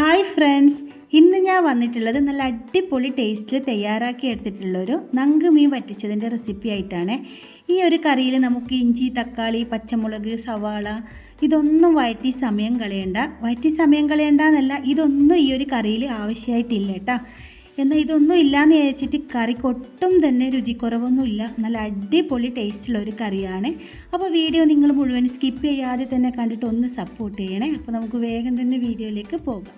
Hi friends ഇന്ന് ഞാൻ വന്നിട്ടുള്ളത് നല്ല അടിപൊളി ടേസ്റ്റിൽ തയ്യാറാക്കി എടുത്തിട്ടുള്ളൊരു നങ്ക് മീൻ വറ്റിച്ചതിന്റെ റെസിപ്പി ആയിട്ടാണ്. ഈ ഒരു കറിയിൽ നമുക്ക് ഇഞ്ചി തക്കാളി പച്ചമുളക് സവാള ഇതൊന്നും വയറ്റി സമയം കളയണ്ട. വയറ്റി സമയം കളയണ്ട എന്നല്ല ഇതൊന്നും ഈ ഒരു കറിയിൽ ആവശ്യമായിട്ടില്ല കേട്ടോ എന്നാൽ ഇതൊന്നും ഇല്ലയെന്ന് വിചാരിച്ചിട്ട് കറിക്ക് ഒട്ടും തന്നെ രുചിക്കുറവൊന്നുമില്ല. നല്ല അടിപൊളി ടേസ്റ്റുള്ള ഒരു കറിയാണ്. അപ്പോൾ വീഡിയോ നിങ്ങൾ മുഴുവൻ സ്കിപ്പ് ചെയ്യാതെ തന്നെ കണ്ടിട്ട് ഒന്ന് സപ്പോർട്ട് ചെയ്യണേ. അപ്പോൾ നമുക്ക് വേഗം തന്നെ വീഡിയോയിലേക്ക് പോകാം.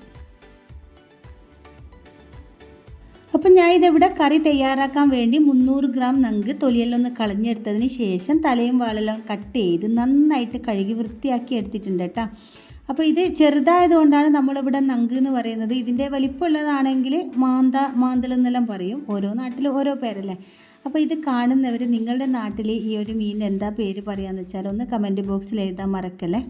അപ്പം ഞാൻ ഇതിവിടെ കറി തയ്യാറാക്കാൻ വേണ്ടി മുന്നൂറ് ഗ്രാം നങ്ക് തൊലിയെല്ലാം ഒന്ന് കളഞ്ഞെടുത്തതിന് ശേഷം തലയും വാലെല്ലാം കട്ട് ചെയ്ത് നന്നായിട്ട് കഴുകി വൃത്തിയാക്കി എടുത്തിട്ടുണ്ട് കേട്ടോ. അപ്പോൾ ഇത് ചെറുതായതുകൊണ്ടാണ് നമ്മളിവിടെ നങ്ക് എന്ന് പറയുന്നത്. ഇതിന്റെ വലിപ്പമുള്ളതാണെങ്കിൽ മാന്ത മാന്തൽ എന്നെല്ലാം പറയും. ഓരോ നാട്ടിലും ഓരോ പേരല്ലേ. അപ്പോൾ ഇത് കാണുന്നവർ നിങ്ങളുടെ നാട്ടിൽ ഈ ഒരു മീൻ എന്താ പേര് പറയാന്ന് വെച്ചാൽ ഒന്ന് കമന്റ് ബോക്സിൽ എഴുതാൻ മറക്കല്ലേ.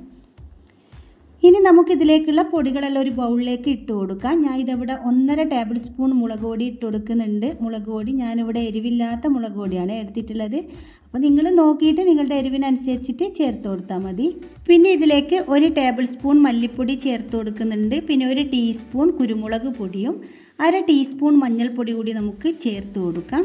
ഇനി നമുക്കിതിലേക്കുള്ള പൊടികളെല്ലാം ഒരു ബൗളിലേക്ക് ഇട്ട് കൊടുക്കാം. ഞാൻ ഇതവിടെ ഒന്നര ടേബിൾ സ്പൂൺ മുളക് പൊടി ഇട്ട് കൊടുക്കുന്നുണ്ട്. മുളക് പൊടി ഞാനിവിടെ എരിവില്ലാത്ത മുളക് പൊടിയാണ് എടുത്തിട്ടുള്ളത്. അപ്പോൾ നിങ്ങൾ നോക്കിയിട്ട് നിങ്ങളുടെ എരിവിനനുസരിച്ചിട്ട് ചേർത്ത് കൊടുത്താൽ മതി. പിന്നെ ഇതിലേക്ക് ഒരു ടേബിൾ സ്പൂൺ മല്ലിപ്പൊടി ചേർത്ത് കൊടുക്കുന്നുണ്ട്. പിന്നെ ഒരു ടീസ്പൂൺ കുരുമുളക് പൊടിയും അര ടീസ്പൂൺ മഞ്ഞൾപ്പൊടി കൂടി നമുക്ക് ചേർത്ത് കൊടുക്കാം.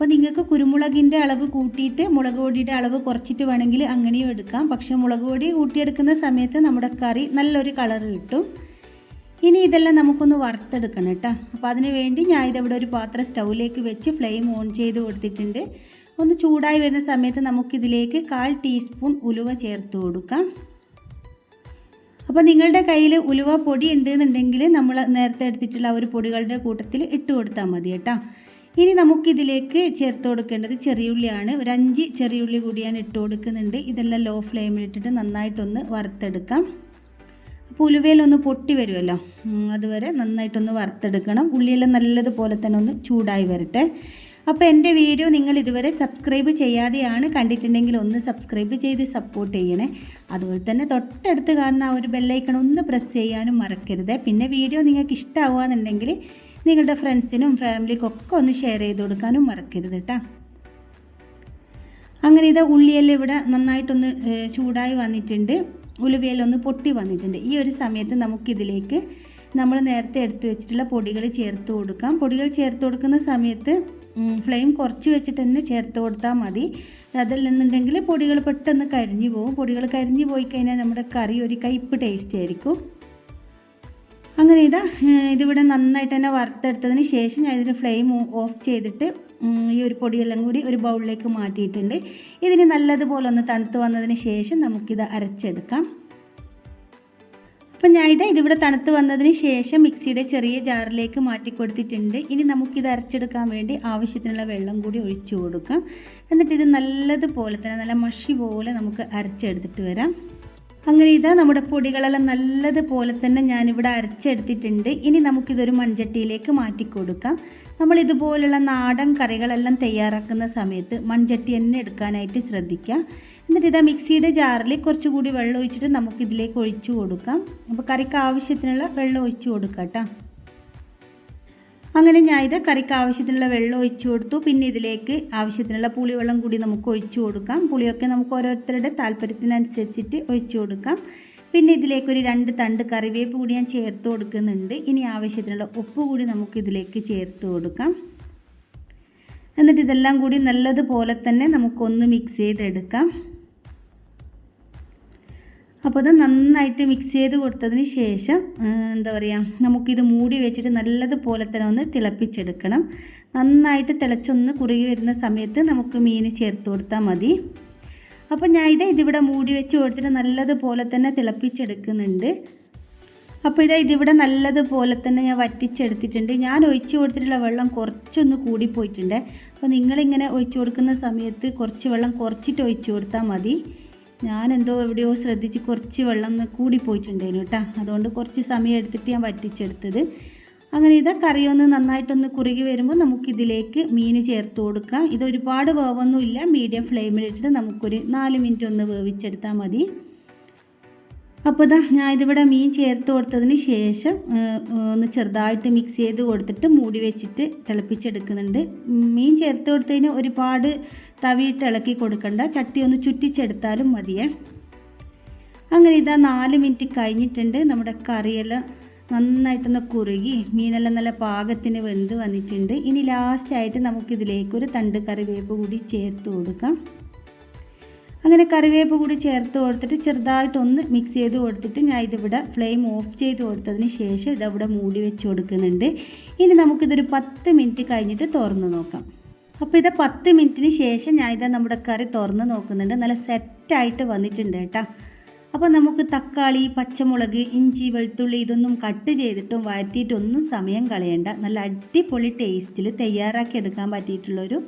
അപ്പോൾ നിങ്ങൾക്ക് കുരുമുളകിന്റെ അളവ് കൂട്ടിയിട്ട് മുളക് പൊടിയുടെ അളവ് കുറച്ചിട്ട് വേണമെങ്കിൽ അങ്ങനെയും എടുക്കാം. പക്ഷേ മുളക് പൊടി കൂട്ടിയെടുക്കുന്ന സമയത്ത് നമ്മുടെ കറി നല്ലൊരു കളർ കിട്ടും. ഇനി ഇതെല്ലാം നമുക്കൊന്ന് വറുത്തെടുക്കണം കേട്ടോ. അപ്പോൾ അതിന് വേണ്ടി ഞാൻ ഇതവിടെ ഒരു പാത്രം സ്റ്റൗവിലേക്ക് വെച്ച് ഫ്ലെയിം ഓൺ ചെയ്ത് കൊടുത്തിട്ടുണ്ട്. ഒന്ന് ചൂടായി വരുന്ന സമയത്ത് നമുക്കിതിലേക്ക് കാൽ ടീസ്പൂൺ ഉലുവ ചേർത്ത് കൊടുക്കാം. അപ്പോൾ നിങ്ങളുടെ കയ്യിൽ ഉലുവ പൊടി ഉണ്ടെന്നുണ്ടെങ്കിൽ നമ്മൾ നേരത്തെ എടുത്തിട്ടുള്ള ഒരു പൊടികളുടെ കൂട്ടത്തിൽ ഇട്ട് കൊടുത്താൽ മതി കേട്ടോ. ഇനി നമുക്കിതിലേക്ക് ചേർത്ത് കൊടുക്കേണ്ടത് ചെറിയുള്ളിയാണ്. ഒരു അഞ്ച് ചെറിയുള്ളി കൂടി ഞാൻ ഇട്ട് കൊടുക്കുന്നുണ്ട്. ഇതെല്ലാം ലോ ഫ്ലെയിമിൽ ഇട്ടിട്ട് നന്നായിട്ടൊന്ന് വറുത്തെടുക്കാം. അപ്പോൾ ഉലുവയിലൊന്ന് പൊട്ടി വരുമല്ലോ. അതുവരെ നന്നായിട്ടൊന്ന് വറുത്തെടുക്കണം. ഉള്ളിയെല്ലാം നല്ലതുപോലെ തന്നെ ഒന്ന് ചൂടായി വരട്ടെ. അപ്പോൾ എന്റെ വീഡിയോ നിങ്ങൾ ഇതുവരെ സബ്സ്ക്രൈബ് ചെയ്യാതെയാണ് കണ്ടിട്ടുണ്ടെങ്കിൽ ഒന്ന് സബ്സ്ക്രൈബ് ചെയ്ത് സപ്പോർട്ട് ചെയ്യണേ. അതുപോലെ തന്നെ തൊട്ടടുത്ത് കാണുന്ന ആ ഒരു ബെല്ലൈക്കൺ ഒന്ന് പ്രസ് ചെയ്യാനും മറക്കരുത്. പിന്നെ വീഡിയോ നിങ്ങൾക്ക് ഇഷ്ടമാവുകയെന്നുണ്ടെങ്കിൽ നിങ്ങളുടെ ഫ്രണ്ട്സിനും ഫാമിലിക്കും ഒക്കെ ഒന്ന് ഷെയർ ചെയ്ത് കൊടുക്കാനും മറക്കരുത് കേട്ടോ അങ്ങനെ ഇത് ഉള്ളിയെല്ലാം ഇവിടെ നന്നായിട്ടൊന്ന് ചൂടായി വന്നിട്ടുണ്ട്. ഉലുവയെല്ലാം ഒന്ന് പൊട്ടി വന്നിട്ടുണ്ട്. ഈ ഒരു സമയത്ത് നമുക്കിതിലേക്ക് നമ്മൾ നേരത്തെ എടുത്തു വെച്ചിട്ടുള്ള പൊടികൾ ചേർത്ത് കൊടുക്കാം. പൊടികൾ ചേർത്ത് കൊടുക്കുന്ന സമയത്ത് ഫ്ലെയിം കുറച്ച് വെച്ചിട്ട് തന്നെ ചേർത്ത് കൊടുത്താൽ മതി. അതല്ലെന്നുണ്ടെങ്കിൽ പൊടികൾ പെട്ടെന്ന് കരിഞ്ഞു പോകും. പൊടികൾ കരിഞ്ഞു പോയി കഴിഞ്ഞാൽ നമ്മുടെ കറി ഒരു കയ്പ്പ് ടേസ്റ്റ് ആയിരിക്കും. അങ്ങനെ ഇതാ ഇതിവിടെ നന്നായിട്ട് തന്നെ വറുത്തെടുത്തതിന് ശേഷം ഞാൻ ഇതിന്റെ ഫ്ലെയിം ഓഫ് ചെയ്തിട്ട് ഈ ഒരു പൊടിയെല്ലാം കൂടി ഒരു ബൗളിലേക്ക് മാറ്റിയിട്ടുണ്ട്. ഇതിന് നല്ലതുപോലെ ഒന്ന് തണുത്ത് വന്നതിന് ശേഷം നമുക്കിത് അരച്ചെടുക്കാം. അപ്പം ഞാൻ ഇത് ഇതിവിടെ തണുത്ത് വന്നതിന് ശേഷം മിക്സിയുടെ ചെറിയ ജാറിലേക്ക് മാറ്റി കൊടുത്തിട്ടുണ്ട് ഇനി നമുക്കിത് അരച്ചെടുക്കാൻ വേണ്ടി ആവശ്യത്തിനുള്ള വെള്ളം കൂടി ഒഴിച്ചു കൊടുക്കാം. എന്നിട്ട് ഇത് നല്ലതുപോലെ തന്നെ നല്ല മഷി പോലെ നമുക്ക് അരച്ചെടുത്തിട്ട് വരാം. അങ്ങനെ ഇതാ നമ്മുടെ പൊടികളെല്ലാം നല്ലതുപോലെ തന്നെ ഞാനിവിടെ അരച്ചെടുത്തിട്ടുണ്ട്. ഇനി നമുക്കിതൊരു മൺചട്ടിയിലേക്ക് മാറ്റി കൊടുക്കാം നമ്മൾ ഇതുപോലുള്ള നാടൻ കറികളെല്ലാം തയ്യാറാക്കുന്ന സമയത്ത് മൺചട്ടി തന്നെ എടുക്കാനായിട്ട് ശ്രദ്ധിക്കാം. എന്നിട്ട് ഇതാ മിക്സിയുടെ ജാറിൽ കുറച്ചുകൂടി വെള്ളം ഒഴിച്ചിട്ട് നമുക്കിതിലേക്ക് ഒഴിച്ചു കൊടുക്കാം. അപ്പോൾ കറിക്ക് ആവശ്യത്തിനുള്ള വെള്ളം ഒഴിച്ചു കൊടുക്കാം കേട്ടോ. അങ്ങനെ ഞാൻ ഇത് കറിക്ക് ആവശ്യത്തിനുള്ള വെള്ളം ഒഴിച്ചു കൊടുത്തു. പിന്നെ ഇതിലേക്ക് ആവശ്യത്തിനുള്ള പുളിവെള്ളം കൂടി നമുക്ക് ഒഴിച്ചു കൊടുക്കാം. പുളിയൊക്കെ നമുക്ക് ഓരോരുത്തരുടെ താല്പര്യത്തിനനുസരിച്ചിട്ട് ഒഴിച്ചു കൊടുക്കാം. പിന്നെ ഇതിലേക്ക് ഒരു രണ്ട് തണ്ട് കറിവേപ്പ് കൂടി ഞാൻ ചേർത്ത് കൊടുക്കുന്നുണ്ട്. ഇനി ആവശ്യത്തിനുള്ള ഉപ്പ് കൂടി നമുക്ക് ഇതിലേക്ക് ചേർത്ത് കൊടുക്കാം. എന്നിട്ട് ഇതെല്ലാം കൂടി നല്ലതുപോലെ തന്നെ നമുക്കൊന്ന് മിക്സ് ചെയ്തെടുക്കാം. അപ്പോൾ അത് നന്നായിട്ട് മിക്സ് ചെയ്ത് കൊടുത്തതിന് ശേഷം എന്താ പറയുക നമുക്കിത് മൂടി വെച്ചിട്ട് നല്ലതുപോലെ തന്നെ ഒന്ന് തിളപ്പിച്ചെടുക്കണം. നന്നായിട്ട് തിളച്ചൊന്ന് കുറുകി വരുന്ന സമയത്ത് നമുക്ക് മീൻ ചേർത്ത് കൊടുത്താൽ മതി. അപ്പോൾ ഞാൻ ഇത് ഇതിവിടെ മൂടി വെച്ച് കൊടുത്തിട്ട് നല്ലതുപോലെ തന്നെ തിളപ്പിച്ചെടുക്കുന്നുണ്ട്. അപ്പോൾ ഇതാ ഇതിവിടെ നല്ലതുപോലെ തന്നെ ഞാൻ വറ്റിച്ചെടുത്തിട്ടുണ്ട്. ഞാൻ ഒഴിച്ചു കൊടുത്തിട്ടുള്ള വെള്ളം കുറച്ചൊന്ന് കൂടിപ്പോയിട്ടുണ്ട്. അപ്പോൾ നിങ്ങളിങ്ങനെ ഒഴിച്ചു കൊടുക്കുന്ന സമയത്ത് കുറച്ച് വെള്ളം കുറച്ചിട്ട് ഒഴിച്ചു കൊടുത്താൽ മതി. ഞാൻ എന്തോ എവിടെയോ ശ്രദ്ധിച്ച് കുറച്ച് വെള്ളം കൂടിപ്പോയിട്ടുണ്ടായിരുന്നു കേട്ടോ. അതുകൊണ്ട് കുറച്ച് സമയം എടുത്തിട്ട് ഞാൻ വറ്റിച്ചെടുത്തത്. അങ്ങനെ ഇത് കറിയൊന്ന് നന്നായിട്ടൊന്ന് കുറുകി വരുമ്പോൾ നമുക്കിതിലേക്ക് മീൻ ചേർത്ത് കൊടുക്കാം ഇത് ഒരുപാട് വേവൊന്നുമില്ല. മീഡിയം ഫ്ലെയിമിലിട്ടിട്ട് നമുക്കൊരു നാല് മിനിറ്റ് ഒന്ന് വേവിച്ചെടുത്താൽ മതി. അപ്പോൾ ഇതാ ഞാൻ ഇതിവിടെ മീൻ ചേർത്ത് കൊടുത്തതിന് ശേഷം ഒന്ന് ചെറുതായിട്ട് മിക്സ് ചെയ്ത് കൊടുത്തിട്ട് മൂടി വെച്ചിട്ട് തിളപ്പിച്ചെടുക്കുന്നുണ്ട്. മീൻ ചേർത്ത് കൊടുത്തതിന് ഒരുപാട് തവിയിട്ട് ഇളക്കി കൊടുക്കണ്ട. ചട്ടി ഒന്ന് ചുറ്റിച്ചെടുത്താലും മതിയേ. അങ്ങനെ ഇതാ നാല് മിനിറ്റ് കഴിഞ്ഞിട്ടുണ്ട്. നമ്മുടെ കറിയെല്ലാം നന്നായിട്ടൊന്ന് കുറുകി മീനെല്ലാം നല്ല പാകത്തിന് വെന്ത് വന്നിട്ടുണ്ട്. ഇനി ലാസ്റ്റായിട്ട് നമുക്കിതിലേക്ക് ഒരു തണ്ട് കറിവേപ്പ് കൂടി ചേർത്ത് കൊടുക്കാം. അങ്ങനെ കറിവേപ്പ് കൂടി ചേർത്ത് കൊടുത്തിട്ട് ചെറുതായിട്ടൊന്ന് മിക്സ് ചെയ്ത് കൊടുത്തിട്ട് ഞാൻ ഇതിവിടെ ഫ്ലെയിം ഓഫ് ചെയ്ത് കൊടുത്തതിന് ശേഷം ഇതവിടെ മൂടി വെച്ച് കൊടുക്കുന്നുണ്ട്. ഇനി നമുക്കിതൊരു പത്ത് മിനിറ്റ് കഴിഞ്ഞിട്ട് തുറന്ന് നോക്കാം. അപ്പോൾ ഇത് പത്ത് മിനിറ്റിന് ശേഷം ഞാൻ ഇത് നമ്മുടെ കറി തുറന്ന് നോക്കുന്നുണ്ട്. നല്ല സെറ്റായിട്ട് വന്നിട്ടുണ്ട് കേട്ടോ. അപ്പോൾ നമുക്ക് തക്കാളി പച്ചമുളക് ഇഞ്ചി വെളുത്തുള്ളി ഇതൊന്നും കട്ട് ചെയ്തിട്ടും വഴറ്റിയിട്ടൊന്നും സമയം കളയണ്ട. നല്ല അടിപൊളി ടേസ്റ്റിൽ തയ്യാറാക്കി എടുക്കാൻ പറ്റിയിട്ടുള്ളൊരു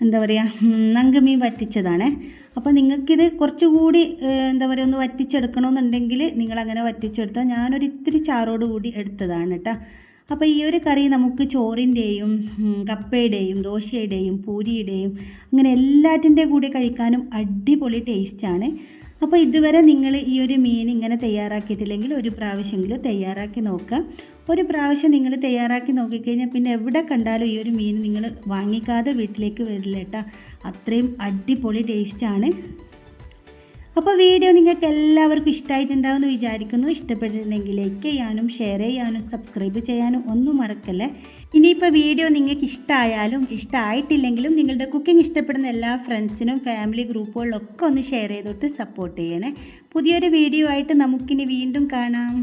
എന്താ പറയുക നങ്കമീൻ വറ്റിച്ചതാണ്. അപ്പോൾ നിങ്ങൾക്കിത് കുറച്ചുകൂടി എന്താ പറയുക ഒന്ന് വറ്റിച്ചെടുക്കണമെന്നുണ്ടെങ്കിൽ നിങ്ങളങ്ങനെ വറ്റിച്ചെടുത്തോ ഞാനൊരു ഇത്തിരി ചാറോട് കൂടി എടുത്തതാണ് കേട്ടോ. അപ്പോൾ ഈ ഒരു കറി നമുക്ക് ചോറിന്റെയും കപ്പയുടെയും ദോശയുടെയും പൂരിയുടെയും അങ്ങനെ എല്ലാറ്റിന്റെ കൂടെ കഴിക്കാനും അടിപൊളി ടേസ്റ്റാണ്. അപ്പോൾ ഇതുവരെ നിങ്ങൾ ഈ ഒരു മീൻ ഇങ്ങനെ തയ്യാറാക്കിയിട്ടില്ലെങ്കിൽ ഒരു പ്രാവശ്യമെങ്കിലും തയ്യാറാക്കി നോക്കുക. ഒരു പ്രാവശ്യം നിങ്ങൾ തയ്യാറാക്കി നോക്കിക്കഴിഞ്ഞാൽ പിന്നെ എവിടെ കണ്ടാലും ഈ ഒരു മീൻ നിങ്ങൾ വാങ്ങിക്കാതെ വീട്ടിലേക്ക് വരില്ല കേട്ടോ. അത്രയും അടിപൊളി ടേസ്റ്റാണ്. അപ്പോൾ വീഡിയോ നിങ്ങൾക്ക് എല്ലാവർക്കും ഇഷ്ടമായിട്ടുണ്ടാവുമെന്ന് വിചാരിക്കുന്നു. ഇഷ്ടപ്പെട്ടിട്ടുണ്ടെങ്കിൽ ലൈക്ക് ചെയ്യാനും ഷെയർ ചെയ്യാനും സബ്സ്ക്രൈബ് ചെയ്യാനും ഒന്നും മറക്കല്ലേ. ഇനിയിപ്പോൾ വീഡിയോ നിങ്ങൾക്ക് ഇഷ്ടമായാലും ഇഷ്ടമായിട്ടില്ലെങ്കിലും നിങ്ങളുടെ കുക്കിംഗ് ഇഷ്ടപ്പെടുന്ന എല്ലാ ഫ്രണ്ട്സിനും ഫാമിലി ഗ്രൂപ്പുകളിലൊക്കെ ഒന്ന് ഷെയർ ചെയ്തോട്ട് സപ്പോർട്ട് ചെയ്യണേ. പുതിയൊരു വീഡിയോ ആയിട്ട് നമുക്കിനി വീണ്ടും കാണാം.